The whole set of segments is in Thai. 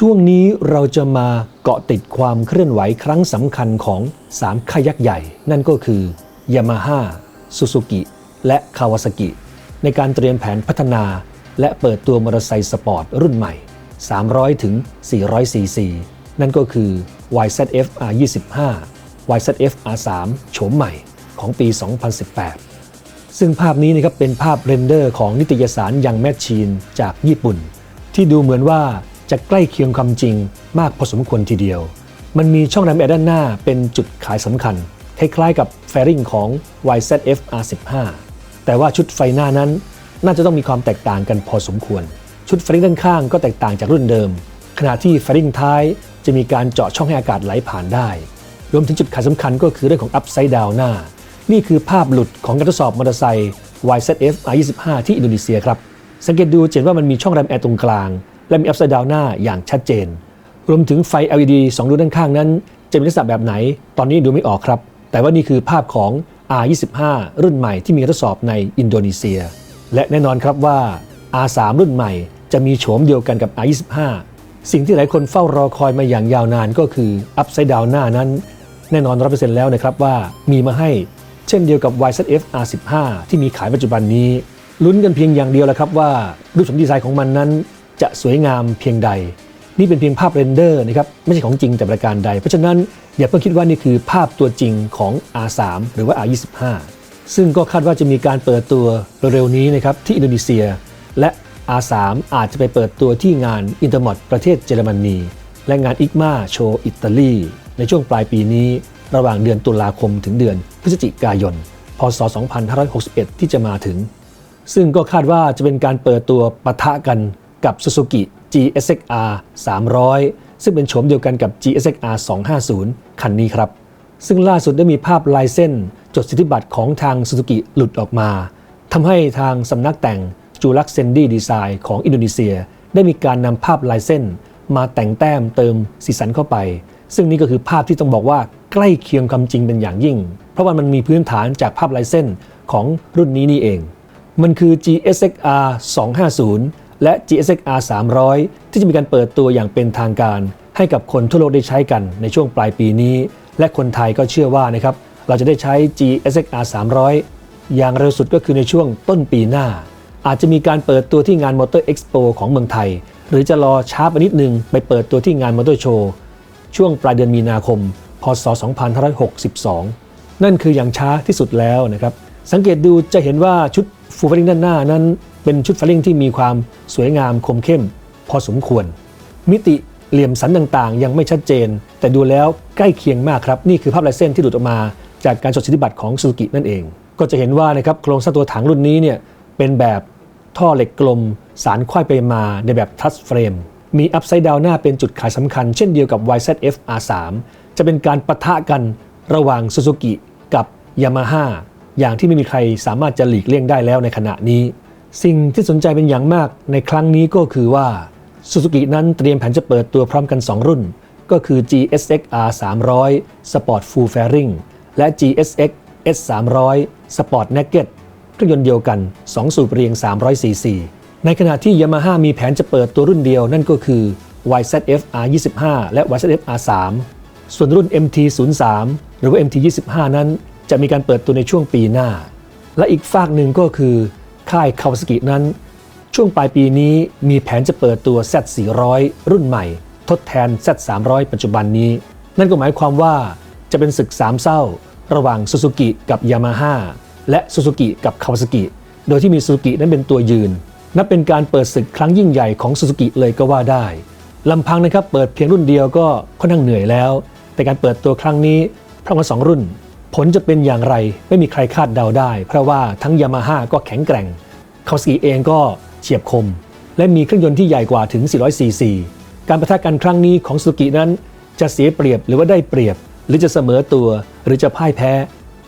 ช่วงนี้เราจะมาเกาะติดความเคลื่อนไหวครั้งสำคัญของ 3 ค่ายยักษ์ใหญ่ นั่นก็คือ Yamaha Suzuki และ Kawasaki ในการเตรียมแผนพัฒนา และเปิดตัวมอเตอร์ไซค์สปอร์ตรุ่นใหม่ 300 ถึง 400 cc นั่นก็คือ YZF R25 YZF R3 โฉมใหม่ของปี 2018 ซึ่งภาพนี้นะครับเป็นภาพเรนเดอร์ของนิตยสารยังแมชชีนจากญี่ปุ่น ที่ดูเหมือนว่า จะใกล้เคียงความจริงมากพอสมควรทีเดียว มันมีช่องแรมแอร์ด้านหน้าเป็นจุดขายสำคัญ คล้ายๆกับแฟริงของ YZF R15 แต่ว่าชุดไฟหน้านั้น น่าจะต้องมีความแตกต่างกันพอสมควร ชุดแฟริงด้านข้างก็แตกต่างจากรุ่นเดิม ขณะที่แฟริงท้ายจะมีการเจาะช่องให้อากาศไหลผ่านได้ รวมถึงจุดขายสำคัญก็คือเรื่องของ upside down หน้า นี่คือภาพหลุดของการทดสอบมอเตอร์ไซค์ YZF R25 ที่อินโดนีเซียครับ สังเกตดูเห็นว่ามันมีช่องแรมแอร์ตรงกลาง และมี upside down หน้าอย่างชัดเจน รวมถึงไฟ LED 2ดวงด้านข้างนั้น จะมีลักษณะแบบไหน ตอนนี้ดูไม่ออกครับ แต่ว่านี่คือภาพของ R25 รุ่นใหม่ที่มีการทดสอบในอินโดนีเซีย และแน่นอนครับว่า R3 รุ่นใหม่จะมีโฉมเดียวกันกับ R25 สิ่งที่หลายคนเฝ้ารอคอยมาอย่างยาวนานก็คือ upside down หน้านั้น แน่นอน100%แล้วนะครับว่ามีมาให้เช่นเดียวกับ YZF R15 ที่มีขายปัจจุบันนี้ ลุ้นกันเพียงอย่างเดียวแหละครับว่า รูปทรงดีไซน์ของมันนั้น จะสวยงามเพียงใด นี่เป็นเพียงภาพเรนเดอร์นะครับไม่ใช่ของจริงแต่ประการใด เพราะฉะนั้นอย่าเพิ่งคิดว่านี่คือภาพตัวจริงของ R3 หรือว่า R25 ซึ่งก็คาดว่าจะมีการเปิดตัวเร็วๆนี้นะครับที่อินโดนีเซีย และ R3 อาจจะไปเปิดตัวที่งานอินเตอร์มอดประเทศเยอรมนีและงานอิกมาโชว์อิตาลีในช่วงปลายปีนี้ระหว่างเดือนตุลาคมถึงเดือนพฤศจิกายน พศ 2561 ที่จะมาถึง ซึ่งก็คาดว่าจะเป็นการเปิดตัวปะทะกัน กับ Suzuki GSX-R 300 ซึ่งเป็นโฉมเดียวกันกับ GSX-R 250 คันนี้ครับ ซึ่งล่าสุดได้มีภาพลายเส้น จดสิทธิบัตรของทาง Suzuki หลุดออกมาทำให้ทางสำนักแต่งจูลักเซนดี้ดีไซน์ของอินโดนีเซีย ได้มีการนำภาพลายเส้น มาแต่งแต้มเติมสีสันเข้าไป ซึ่งนี่ก็คือภาพที่ต้องบอกว่าใกล้เคียงความจริงเป็นอย่างยิ่ง เพราะว่ามันมีพื้นฐานจากภาพลายเส้นของรุ่นนี้นี่เอง มันคือ GSX-R 250 และ GSX-R 300 ที่จะมีการเปิดตัวอย่างเป็นทางการ ให้กับคนทั่วโลกได้ใช้กันในช่วงปลายปีนี้ และคนไทยก็เชื่อว่านะครับเราจะได้ใช้ GSX-R 300 อย่างเร็วสุดก็คือในช่วงต้นปีหน้า อาจจะมีการเปิดตัวที่งานมอเตอร์เอ็กซ์โปของเมืองไทย หรือจะรอช้าไปนิดนึงไปเปิดตัวที่งานมอเตอร์โชว์ช่วงปลายเดือนมีนาคม พศ 2562 นั่นคืออย่างช้าที่สุดแล้วนะครับสังเกตดูจะเห็นว่าชุดฟูลฟลิงด้านหน้านั้น เป็นชุดฟลิงที่มีความสวยงามคมเข้ม พอสมควร มิติเหลี่ยมสันต่างๆ ยังไม่ชัดเจน แต่ดูแล้วใกล้เคียงมากครับ นี่คือภาพลายเส้นที่หลุดออกมา จากการจดสิทธิบัตรของซูซูกินั่นเอง ก็จะเห็นว่านะครับโครงสร้างตัวถังรุ่นนี้เนี่ยเป็นแบบท่อเหล็กกลม สารควายไปมาในแบบทัชเฟรมมีอัพไซด์ดาวหน้าเป็นจุดขายสำคัญเช่นเดียวกับ YZF R3 จะเป็นการปะทะกันระหว่างซูซูกิกับ Yamaha อย่างที่ไม่มีใครสามารถจะหลีกเลี่ยงได้แล้วในขณะนี้ สิ่งที่สนใจเป็นอย่างมากในครั้งนี้ก็คือว่าซูซูกินั้นเตรียมแผนจะเปิดตัวพร้อมกัน 2 รุ่น ก็คือ GSX R 300 Sport Full Fairing และ GSX S 300 Sport Naked เครื่องยนต์เดียวกัน 2 สูบเรียง 300 cc ในขณะที่ Yamaha มีแผนจะเปิดตัวรุ่นเดียวนั่นก็คือ YZF R 25และ YZF R 3ส่วนรุ่น MT 0 3หรือว่า MT 25นั้น จะมีการเปิดตัวในช่วงปีหน้า และอีกฝากหนึ่งก็คือ ค่ายคาวาสกินั้น ช่วงปลายปีนี้มีแผนจะเปิดตัว Z 400 รุ่นใหม่ ทดแทน Z 300 ปัจจุบันนี้ นั่นก็หมายความว่าจะเป็นศึกสามเศร้า ระหว่างซูซูกิกับยามาฮ่าและซูซูกิกับคาวาสกิโดยที่มีซูซูกินั้นเป็นตัวยืน นับเป็นการเปิดศึกครั้งยิ่งใหญ่ของซูซูกิเลยก็ว่าได้ลำพังนะครับเปิดเพียงรุ่นเดียวก็ค่อนข้างเหนื่อยแล้ว แต่การเปิดตัวครั้งนี้พร้อมกันสองรุ่น ผลจะเป็นอย่างไรไม่มีใครคาดเดาได้ เพราะว่าทั้งยามาฮ่าก็แข็งแกร่งคาวาสกิเองก็เฉียบคม และมีเครื่องยนต์ที่ใหญ่กว่าถึง 400 ซีซี การประทะกันครั้งนี้ของซูซูกินั้น จะเสียเปรียบหรือว่าได้เปรียบ หรือจะเสมอตัว หรือจะพ่ายแพ้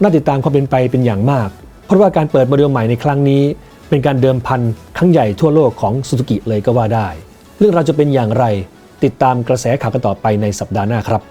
น่าติดตามความเป็นไปเป็นอย่างมาก เพราะว่าการเปิดโมเดลใหม่ในครั้งนี้ เป็นการเดิมพันครั้งใหญ่ทั่วโลกของซูซูกิเลยก็ว่าได้ เรื่องราวจะเป็นอย่างไร ติดตามกระแสข่าวกันต่อไปในสัปดาห์หน้าครับ